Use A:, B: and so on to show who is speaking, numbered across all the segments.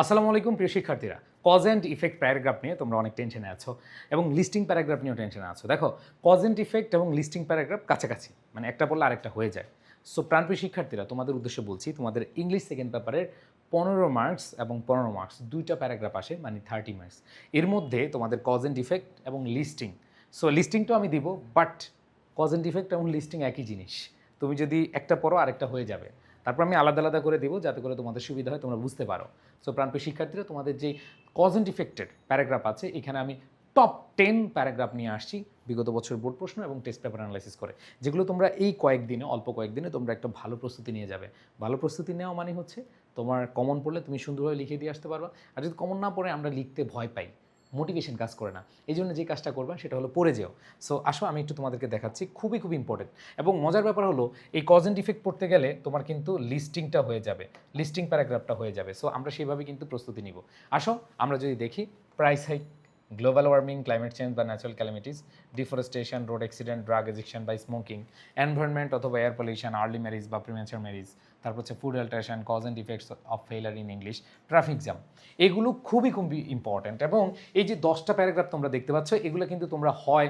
A: আসসালামু আলাইকুম, প্রিয় শিক্ষার্থীরা। কজ অ্যান্ড ইফেক্ট প্যারাগ্রাফ নিয়ে তোমরা অনেক টেনশনে আছো এবং লিস্টিং প্যারাগ্রাফ নিয়েও টেনশনে আছো। দেখো কজ অ্যান্ড ইফেক্ট এবং লিস্টিং প্যারাগ্রাফ কাছাকাছি মানে একটা বললে আরেকটা হয়ে যায়। সো প্রাণপ্রিয় শিক্ষার্থীরা, তোমাদের উদ্দেশ্যে বলছি, তোমাদের ইংলিশ সেকেন্ড পেপারের পনেরো মার্কস এবং পনেরো মার্কস দুইটা প্যারাগ্রাফ আসে মানে থার্টি মার্কস এর মধ্যে তোমাদের কজ অ্যান্ড ইফেক্ট এবং লিস্টিং সো লিস্টিংটাও আমি দিব বাট কজ অ্যান্ড ইফেক্ট এবং লিস্টিং একই জিনিস। তুমি যদি একটা পড়ো, আরেকটা হয়ে যাবে। তারপর আমি আলাদা আলাদা করে দিব যাতে করে তোমাদের সুবিধা হয়, তোমরা বুঝতে পারো। সো প্রাণপ্রিয় শিক্ষার্থীরা, তোমাদের যে কজ অ্যান্ড ইফেক্টেড প্যারাগ্রাফ আছে, এখানে আমি টপ টেন প্যারাগ্রাফ নিয়ে আসছি, বিগত বছর বোর্ড প্রশ্ন এবং টেস্ট পেপার অ্যানালাইসিস করে। যেগুলো তোমরা এই কয়েকদিনে, অল্প কয়েকদিনে তোমরা একটা ভালো প্রস্তুতি নিয়ে যাবে। ভালো প্রস্তুতি নেওয়া মানে হচ্ছে, তোমার কমন পড়লে তুমি সুন্দরভাবে লিখে দিয়ে আসতে পারবা। আর যদি কমন না পড়ে, আমরা লিখতে ভয় পাই। মোটিভেশন কাজ করে না। এই জন্য যে কাজটা করবা সেটা হলো পড়ে যেও। সো আসো, আমি একটু তোমাদেরকে দেখাচ্ছি, খুবই খুব ইম্পর্টেন্ট এবং মজার ব্যাপার হলো, এই কজ অ্যান্ড ইফেক্ট পড়তে গেলে তোমার কিন্তু লিস্টিংটা হয়ে যাবে লিস্টিং প্যারাগ্রাফটা হয়ে যাবে। সো আমরা সেইভাবে কিন্তু প্রস্তুতি নিব। আসো, আমরা যদি দেখি price hike global warming climate change বা natural calamities deforestation road accident drug addiction by smoking environment অথবা এয়ার পলিউশন আর্লি ম্যারিজ বা প্রিমেচার ম্যারিজ তারপর হচ্ছে food alteration cause and effects of failure in English traffic jam এগুলো খুবই খুবই important এবং এই যে দশটা প্যারাগ্রাফ তোমরা দেখতে পাচ্ছ, এগুলো কিন্তু তোমরা হয়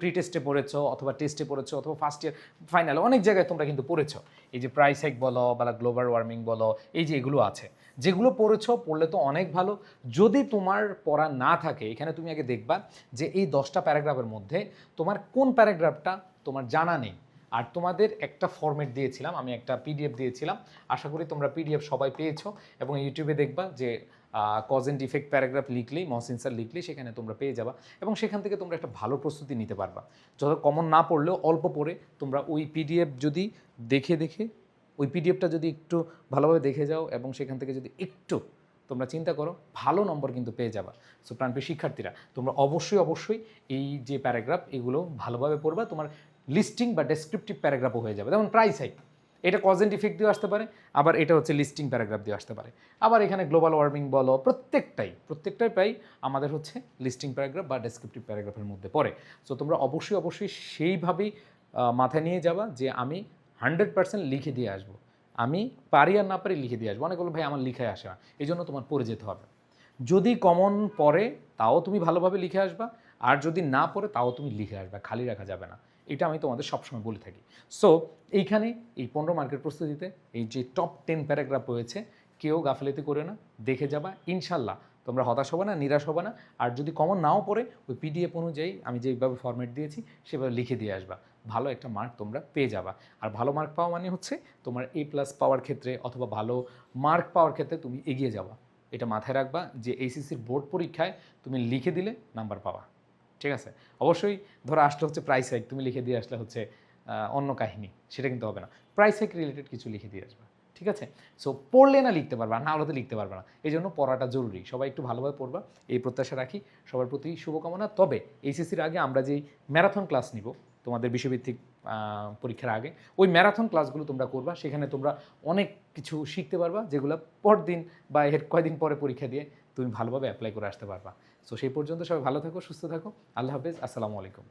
A: প্রি টেস্টে পড়েছো অথবা টেস্টে পড়েছ অথবা ফার্স্ট ইয়ার ফাইনাল অনেক জায়গায় তোমরা কিন্তু পড়েছো। এই যে প্রাইস হাইক বলো বা গ্লোবাল ওয়ার্মিং বলো, এই যে এগুলো আছে। যেগুলো পড়েছো, পড়লে তো অনেক ভালো। যদি তোমার পড়া না থাকে, এখানে তুমি আগে দেখবা যে এই দশটা প্যারাগ্রাফের মধ্যে তোমার কোন প্যারাগ্রাফটা তোমার জানা নেই। আর তোমাদের একটা ফরম্যাট দিয়েছিলাম, আমি একটা পিডিএফ দিয়েছিলাম। আশা করি তোমরা পিডিএফ সবাই পেয়েছ এবং ইউটিউবে দেখবা যে কজ অ্যান্ড ইফেক্ট প্যারাগ্রাফ লিখলেই মহসিন স্যার লিখলেই সেখানে তোমরা পেয়ে যাবা এবং সেখান থেকে তোমরা একটা ভালো প্রস্তুতি নিতে পারবা। যত কমন না পড়লেও অল্প পড়ে তোমরা ওই পিডিএফ যদি দেখে দেখে, ওই পিডিএফটা যদি একটু ভালোভাবে দেখে যাও এবং সেখান থেকে যদি একটু তোমরা চিন্তা করো, ভালো নম্বর কিন্তু পেয়ে যাবা। সো প্রাণপ্রিয় শিক্ষার্থীরা, তোমরা অবশ্যই অবশ্যই এই যে প্যারাগ্রাফ এগুলো ভালোভাবে পড়বা। তোমার লিস্টিং বা ডেসক্রিপটিভ প্যারাগ্রাফও হয়ে যাবে। যেমন প্রাইস হাইক এটা কজ ইফেক্ট দিয়ে আসতে পারে, আবার এটা হচ্ছে লিস্টিং প্যারাগ্রাফ দিয়ে আসতে পারে। আবার এখানে গ্লোবাল ওয়ার্মিং বলো, প্রত্যেকটাই প্রত্যেকটাই প্রায় আমাদের হচ্ছে লিস্টিং প্যারাগ্রাফ বা ডেসক্রিপটিভ প্যারাগ্রাফের মধ্যে পড়ে। সো তোমরা অবশ্যই অবশ্যই সেইভাবেই মাথায় নিয়ে যাবা যে আমি হান্ড্রেড পার্সেন্ট লিখে দিয়ে আসব। আমি পারি আর না পারি লিখে দিয়ে আসব। অনেক বলো, ভাই, আমার লিখায় আসে না। এই জন্য তোমার পড়ে যেতে হবে। যদি কমন পড়ে, তাও তুমি ভালোভাবে লিখে আসবা, আর যদি না পড়ে, তাও তুমি লিখে আসবা। খালি রাখা যাবে না। এটা আমি তোমাদের সবসময় বলে থাকি। সো এইখানে এই পনেরো মার্কের প্রস্তুতিতে এই যে টপ টেন প্যারাগ্রাফ রয়েছে, কেউ গাফিলতি করে না, দেখে যাবা, ইনশাল্লাহ তোমরা হতাশ হবে না, নিরাশ হবে না। আর যদি কমন নাও পড়ে, ওই পিডিএফ অনুযায়ী আমি যেভাবে ফরম্যাট দিয়েছি, সেভাবে লিখে দিয়ে আসবা। ভালো একটা মার্ক তোমরা পেয়ে যাবা। আর ভালো মার্ক পাওয়া মানে হচ্ছে তোমার এ প্লাস পাওয়ার ক্ষেত্রে অথবা ভালো মার্ক পাওয়ার ক্ষেত্রে তুমি এগিয়ে যাবা। এটা মাথায় রাখবা যে এইসিসির বোর্ড পরীক্ষায় তুমি লিখে দিলে নাম্বার পাওয়া ঠিক আছে? অবশ্যই ধরো আসলে হচ্ছে প্রাইস হাইক তুমি লিখে দিয়ে আসলে হচ্ছে অন্য কাহিনী, সেটা কিন্তু হবে না। প্রাইস হাইক রিলেটেড কিছু লিখে দিয়ে আসবে, ঠিক আছে? সো পড়লে না লিখতে পারবা, না তো লিখতে পারবা না। এই জন্য পড়াটা জরুরি। সবাই একটু ভালোভাবে পড়বা, এই প্রত্যাশা রাখি। সবার প্রতি শুভকামনা। তবে এইচএসসির আগে আমরা যেই ম্যারাথন ক্লাস নিব, তোমাদের বিশ্বভিত্তিক পরীক্ষার আগে, ওই ম্যারাথন ক্লাসগুলো তোমরা করবা। সেখানে তোমরা অনেক কিছু শিখতে পারবা, যেগুলো পরদিন বা এর কয়দিন পরে পরীক্ষা দিয়ে তুমি ভালোভাবে অ্যাপ্লাই করে আসতে পারবা। সো সেই পর্যন্ত সবাই ভালো থাকো, সুস্থ থাকো। আল্লাহ হাফেজ, আসসালামু আলাইকুম।